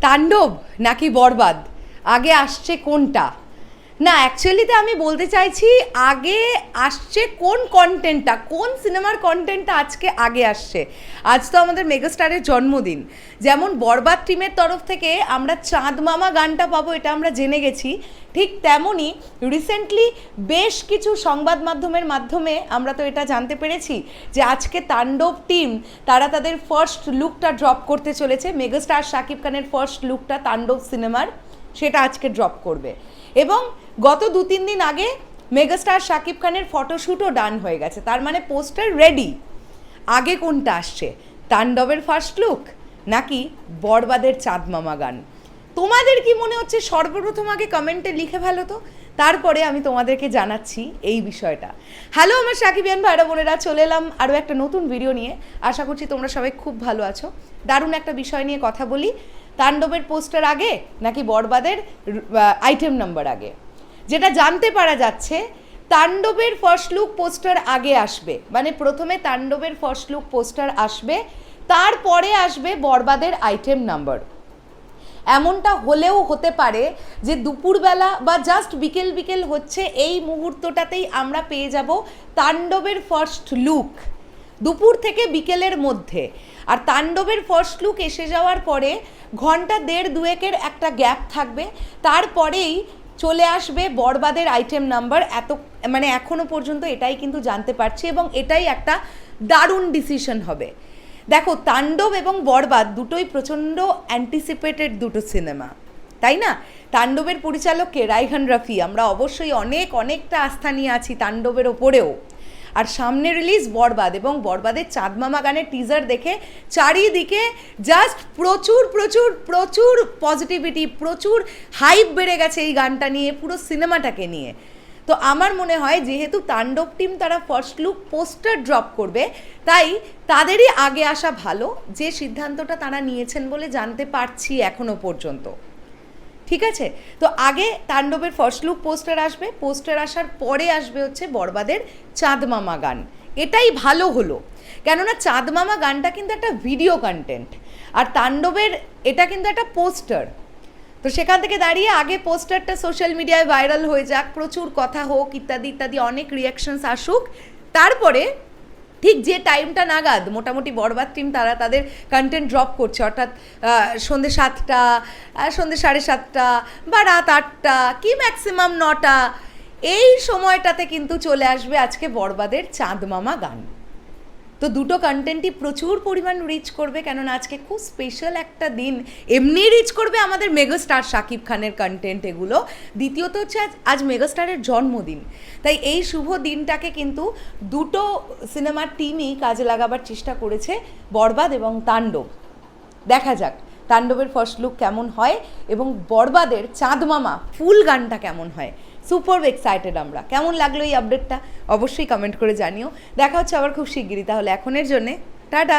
তাণ্ডব নাকি বরবাদ? আগে আসছে কোনটা? না অ্যাকচুয়ালিতে আমি বলতে চাইছি, আগে আসছে কোন কন্টেন্টটা কোন সিনেমার কন্টেন্টটা আজকে আগে আসছে? আজ তো আমাদের মেগাস্টারের জন্মদিন। যেমন বরবাদ টিমের তরফ থেকে আমরা চাঁদ মামা গানটা পাবো, এটা আমরা জেনে গেছি। ঠিক তেমনই রিসেন্টলি বেশ কিছু সংবাদ মাধ্যমের মাধ্যমে আমরা তো এটা জানতে পেরেছি যে আজকে তাণ্ডব টিম তারা তাদের ফার্স্ট লুকটা ড্রপ করতে চলেছে। মেগাস্টার শাকিব খানের ফার্স্ট লুকটা তাণ্ডব সিনেমার সেটা আজকে ড্রপ করবে। এবং গত দু তিন দিন আগে মেগাস্টার শাকিব খানের ফটোশ্যুটও ডান হয়ে গেছে। তার মানে পোস্টার রেডি আগে কোনটা আসছে? তাণ্ডবের ফার্স্ট লুক নাকি বরবাদের চাঁদ মামা গান? তোমাদের কি মনে হচ্ছে সর্বপ্রথম আগে কমেন্টে লিখে ফেলো তো? তারপরে আমি তোমাদেরকে জানাচ্ছি এই বিষয়টা। হ্যালো, আমার সাকিবিয়ান ভাইরা বোনেরা, চলে এলাম আরও একটা নতুন ভিডিও নিয়ে। আশা করছি তোমরা সবাই খুব ভালো আছো। দারুণ একটা বিষয় নিয়ে কথা বলি। তাণ্ডবের পোস্টার আগে নাকি বরবাদের আইটেম নাম্বার আগে। যেটা জানতে পারা যাচ্ছে, তাণ্ডবের ফার্স্ট লুক পোস্টার আগে আসবে। মানে প্রথমে তাণ্ডবের ফার্স্ট লুক পোস্টার আসবে, তারপরে আসবে বরবাদের আইটেম নাম্বার এমনটা হলেও হতে পারে যে দুপুরবেলা বা জাস্ট বিকেল বিকেল হচ্ছে, এই মুহূর্তটাতেই আমরা পেয়ে যাব তাণ্ডবের ফার্স্ট লুক দুপুর থেকে বিকেলের মধ্যে। আর তাণ্ডবের ফার্স্ট লুক এসে যাওয়ার পরে ঘণ্টা দেড় দুয়েকের একটা গ্যাপ থাকবে। তারপরেই চলে আসবে বরবাদের আইটেম নাম্বার এত মানে এখনও পর্যন্ত এটাই কিন্তু জানতে পারছি এবং এটাই একটা দারুণ ডিসিশন হবে। দেখো, তাণ্ডব এবং বরবাদ দুটোই প্রচণ্ড অ্যান্টিসিপেটেড দুটো সিনেমা তাই না? তাণ্ডবের পরিচালককে রাইহান রাফি। আমরা অবশ্যই অনেক, অনেকটা আস্থা নিয়ে আছি তাণ্ডবের ওপরেও। আর সামনে রিলিজ বরবাদ এবং বরবাদের চাঁদমামা গানের টিজার দেখে চারিদিকে জাস্ট প্রচুর প্রচুর প্রচুর পজিটিভিটি প্রচুর হাইপ বেড়ে গেছে এই গানটা নিয়ে, পুরো সিনেমাটাকে নিয়ে। তো আমার মনে হয়, যেহেতু তাণ্ডব টিম তারা ফার্স্ট লুক পোস্টার ড্রপ করবে, তাই তাদেরই আগে আসা ভালো। যে সিদ্ধান্তটা তারা নিয়েছেন বলে জানতে পারছি এখনও পর্যন্ত। ঠিক আছে? তো আগে তাণ্ডবের ফার্স্ট লুক পোস্টার আসবে। পোস্টার আসার পরে আসবে হচ্ছে বরবাদের চাঁদ মামা গান। এটাই ভালো হলো। কেননা চাঁদ মামা গানটা কিন্তু একটা ভিডিও কন্টেন্ট আর তাণ্ডবের এটা কিন্তু একটা পোস্টার তো সেখান থেকে দাঁড়িয়ে আগে পোস্টারটা সোশ্যাল মিডিয়ায় ভাইরাল হয়ে যাক, প্রচুর কথা হোক, ইত্যাদি ইত্যাদি, অনেক রিয়াকশনস আসুক। তারপরে ঠিক যে টাইমটা নাগাদ, মোটামুটি বরবাদ টিম তারা তাদের কন্টেন্ট ড্রপ করছে। অর্থাৎ সন্ধে সাতটা সন্ধে সাড়ে সাতটা বা রাত আটটা কি ম্যাক্সিমাম নটা, এই সময়টাতে কিন্তু চলে আসবে আজকে বরবাদের চাঁদ মামা গান। তো দুটো কন্টেন্টই প্রচুর পরিমাণ রিচ করবে, কেননা আজকে খুব স্পেশাল একটা দিন। এমনি রিচ করবে আমাদের মেগাস্টার শাকিব খানের কন্টেন্ট এগুলো। দ্বিতীয়ত হচ্ছে আজ আজ মেগাস্টারের জন্মদিন। তাই এই শুভ দিনটাকে কিন্তু দুটো সিনেমার টিমই কাজে লাগাবার চেষ্টা করেছে বরবাদ এবং তাণ্ডব। দেখা যাক, তাণ্ডবের ফার্স্ট লুক কেমন হয় এবং বরবাদের চাঁদমামা ফুল গানটা কেমন হয়। সুপার এক্সাইটেড আমরা। কেমন লাগল এই আপডেটটা অবশ্যই কমেন্ট করে জানিও। দেখা হচ্ছে আবার খুব শিগগিরই, তাহলে এখনের জন্যে, টাটা!